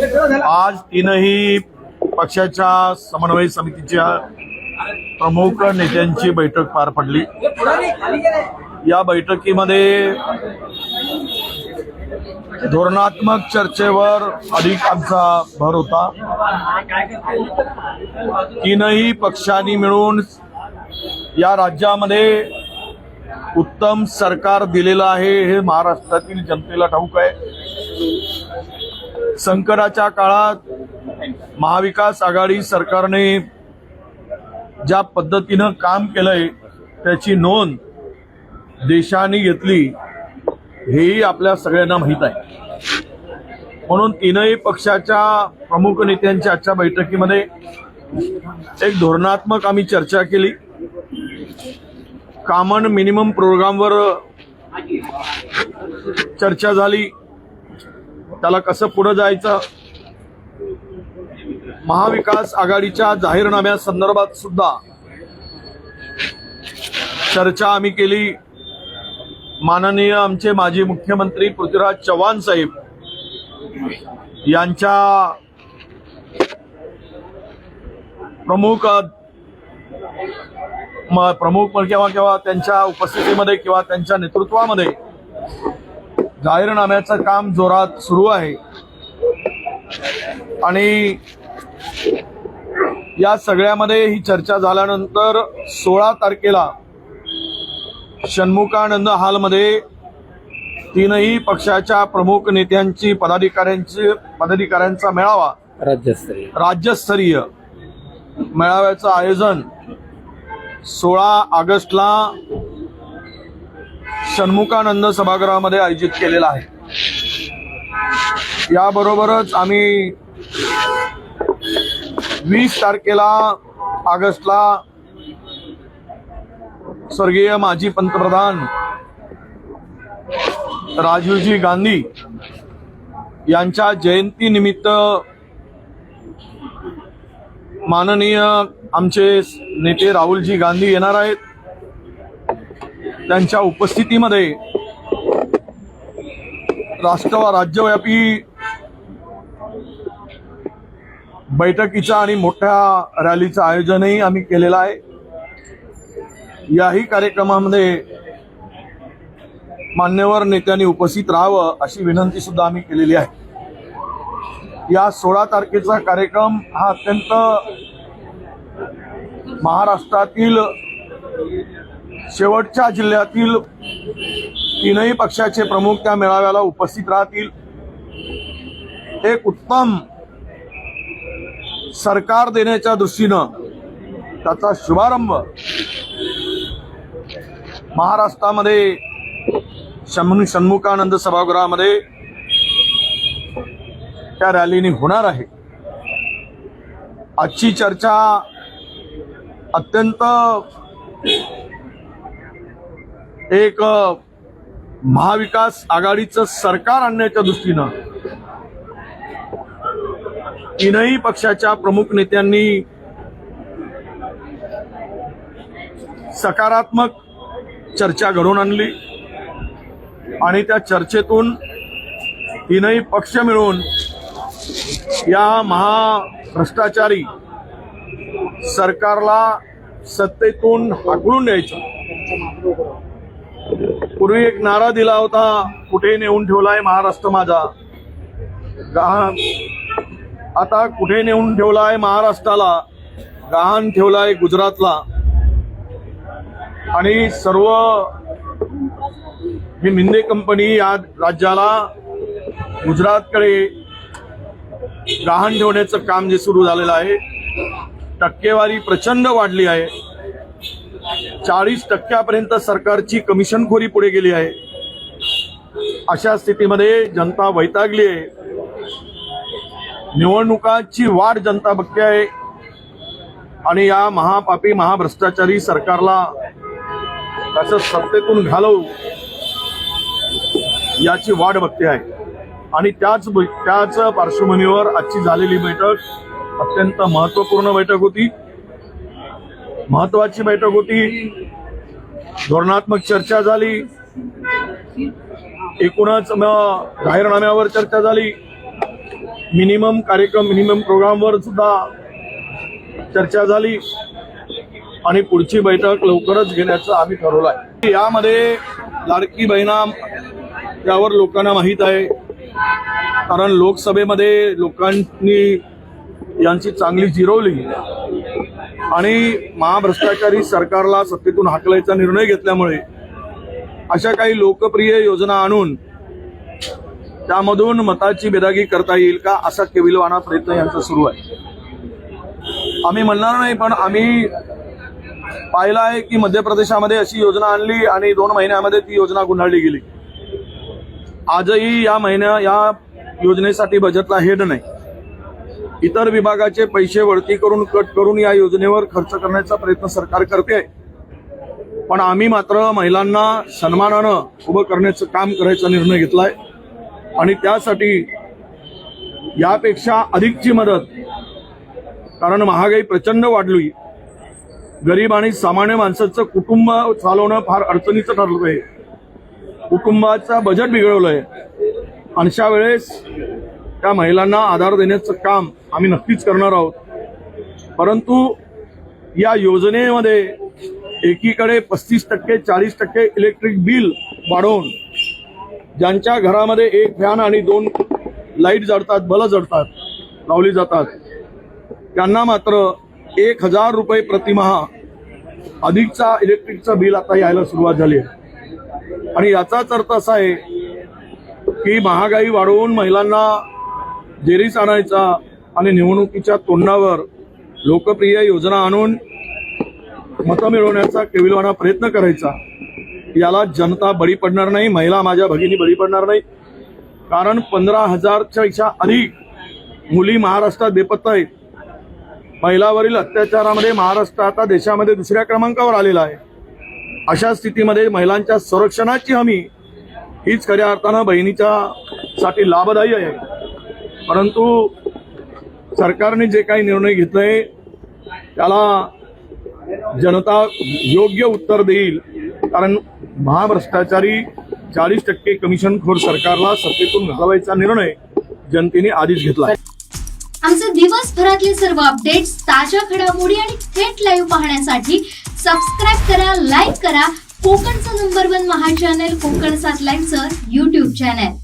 आज तीनही पक्षाच्या समन्वय समितीच्या प्रमुख नेत्यांची बैठक पार पडली. या बैठकीमध्ये धोरणात्मक चर्चेवर अधिक आमचा भर होता. तीनही पक्षांनी मिळून या राज्यामध्ये उत्तम सरकार दिलेलं आहे हे महाराष्ट्रातील जनतेला ठाऊक आहे. संकटाच्या काळात महाविकास आघाडी सरकारने ज्या पद्धतीनं काम केलंय त्याची नोंद देशाने घेतली हेही आपल्या सगळ्यांना माहीत आहे. म्हणून तीनही पक्षाच्या प्रमुख नेत्यांच्या आजच्या बैठकीमध्ये एक धोरणात्मक आम्ही चर्चा केली. कॉमन मिनिमम प्रोग्रामवर चर्चा झाली. त्याला कसं पुढं जायचं? महाविकास आघाडीच्या जाहीरनाम्या संदर्भात सुद्धा चर्चा आम्ही केली. माननीय आमचे माजी मुख्यमंत्री पृथ्वीराज चव्हाण साहेब यांच्या प्रमुख प्रमुख म्हणजे किंवा किंवा त्यांच्या उपस्थितीमध्ये किंवा त्यांच्या नेतृत्वामध्ये जाहीरनाम्याचं काम जोरात सुरू आहे. आणि या सगळ्यामध्ये ही चर्चा झाल्यानंतर सोळा तारखेला षण्मुखानंद हॉलमध्ये तीनही पक्षाच्या प्रमुख नेत्यांची पदाधिकाऱ्यांची पदाधिकाऱ्यांचा मेळावा राज्यस्तरीय. राज्यस्तरीय मेळाव्याचं आयोजन सोळा ऑगस्टला षण्मुखानंद सभागृहामध्ये आयोजित केलेला आहे. याबरोबरच आम्ही वीस तारखेला ऑगस्टला स्वर्गीय माजी पंतप्रधान राजीवजी गांधी यांच्या जयंतीनिमित्त माननीय आमचे नेते राहुलजी गांधी येणार आहेत. त्यांच्या उपस्थितीमध्ये राष्ट्र राज्यव्यापी बैठकीच्या आणि मोठ्या रॅलीचं आयोजनही आम्ही केलेलं आहे. याही कार्यक्रमामध्ये मान्यवर नेत्यांनी उपस्थित राहावं अशी विनंती सुद्धा आम्ही केलेली आहे. या सोळा तारखेचा कार्यक्रम हा अत्यंत महाराष्ट्रातील शेवटच्या जिल्ह्यातील तीनही पक्षाचे प्रमुख त्या मेळाव्याला उपस्थित राहतील. एक उत्तम सरकार देण्याच्या दृष्टीनं त्याचा शुभारंभ महाराष्ट्रामध्ये षण्मुखानंद सभागृहामध्ये त्या रॅलीने होणार आहे. आजची चर्चा अत्यंत एक महाविकास आघाडीचं सरकार आणण्याच्या दृष्टीनं तीनही पक्षाच्या प्रमुख नेत्यांनी सकारात्मक चर्चा घडवून आणली आणि त्या चर्चेतून तीनही पक्ष मिळून या महाभ्रष्टाचारी सरकारला सत्तेतून हाकलून द्यायचं. पूर्वी एक नारा दिला होता कुठे नेऊन ठेवलाय महाराष्ट्र माझा? गहाण. आता कुठे नेऊन ठेवलाय महाराष्ट्राला? गहाण ठेवलाय गुजरातला. आणि सर्व ही मिंदे कंपनी या राज्याला गुजरातकडे गहाण ठेवण्याचं काम जे सुरू झालेलं आहे टक्केवारी प्रचंड वाढली आहे. चाळीस टक्क्यापर्यंत सरकारची कमिशनखोरी पुढे गेली आहे. अशा स्थितीमध्ये जनता वैतागली आहे. निवडणुकाची वाट जनता बघते आहे. आणि या महापापी महाभ्रष्टाचारी सरकारला त्याचं सत्तेतून घालवू याची वाट बघते आहे. आणि त्याच त्याच पार्श्वभूमीवर आजची झालेली बैठक अत्यंत महत्त्वपूर्ण बैठक होती. महत्वाची बैठक होती. धोरणात्मक चर्चा झाली. एकूणच जाहीरनाम्यावर चर्चा झाली. मिनिमम कार्यक्रम मिनिमम प्रोग्रामवर सुद्धा चर्चा झाली. आणि पुढची बैठक लवकरच घेण्याचं आम्ही ठरवलं आहे यामध्ये लाडकी बहिणा यावर लोकांना माहीत आहे. कारण लोकसभेमध्ये लोकांनी यांची चांगली जिरवली. आणि महाभ्रष्टाचारी सरकारला सत्तेतून हाकलायचा निर्णय घेतल्यामुळे अशा काही लोकप्रिय योजना आणून त्यामधून मताची बेदागी करता येईल का असा केविलवाना प्रयत्न यांचा सुरू आहे. आम्ही म्हणणार नाही पण आम्ही पाहिलं आहे की मध्य प्रदेशामध्ये अशी योजना आणली आणि दोन महिन्यामध्ये ती योजना गुंडाळली गेली. आजही या महिन्या या योजनेसाठी बजेटला हेड नाही. इतर विभागाचे पैसे वळती करून कट करून या योजनेवर खर्च करण्याचा प्रयत्न सरकार करते. आहे पण आम्ही मात्र महिलांना सन्मानानं उभं करण्याचं काम करायचा निर्णय घेतलाय. आणि त्यासाठी यापेक्षा अधिकची मदत कारण महागाई प्रचंड वाढली. गरीब आणि सामान्य माणसाचं कुटुंब चालवणं फार अडचणीचं ठरलं आहे कुटुंबाचा बजेट बिघडवलंय. अशा वेळेस त्या महिलांना आधार देण्याचं काम आम्ही नक्कीच करणार आहोत. परंतु या योजनेमध्ये एकीकडे पस्तीस टक्के चाळीस टक्के इलेक्ट्रिक बिल वाढवून ज्यांच्या घरामध्ये एक फॅन आणि दोन लाइट जळतात बल जळतात लावली जातात त्यांना मात्र एक हजार रुपये प्रतिमहा अधिकचा इलेक्ट्रिकचं बिल आता यायला सुरुवात झाली आहे. आणि याचाच अर्थ असा आहे की महागाई वाढवून महिलांना जेरीस आणायचा आणि निवडणुकीच्या तोंडावर लोकप्रिय योजना आणून मतं मिळवण्याचा केविलवाना प्रयत्न करायचा याला जनता बळी पडणार नाही महिला माझ्या भगिनी बळी पडणार नाही. कारण पंधरा हजारच्यापेक्षा अधिक मुली महाराष्ट्रात बेपत्ता आहेत. महिलावरील अत्याचारामध्ये महाराष्ट्र आता देशामध्ये दुसऱ्या क्रमांकावर आलेला आहे. अशा स्थितीमध्ये महिलांच्या संरक्षणाची हमी हीच खऱ्या अर्थानं बहिणीच्या साठी लाभदायी आहे. परंतु सरकारने जे काही निर्णय घेतले त्याला जनता योग्य उत्तर देईल. कारण महाभ्रष्टाचारी चाळीस टक्के कमिशनखोर सरकारला सत्तेतून घालवायचा निर्णय जनतेने आधीच घेतला आहे आमचे दिवसभरातले सर्व अपडेट्स ताज्या घडामोडी आणि थेट लाईव्ह पाहण्यासाठी सबस्क्राईब करा लाईक करा. कोकणचं number one Maha channel Konkan सात लाईव्हचं युट्यूब चॅनल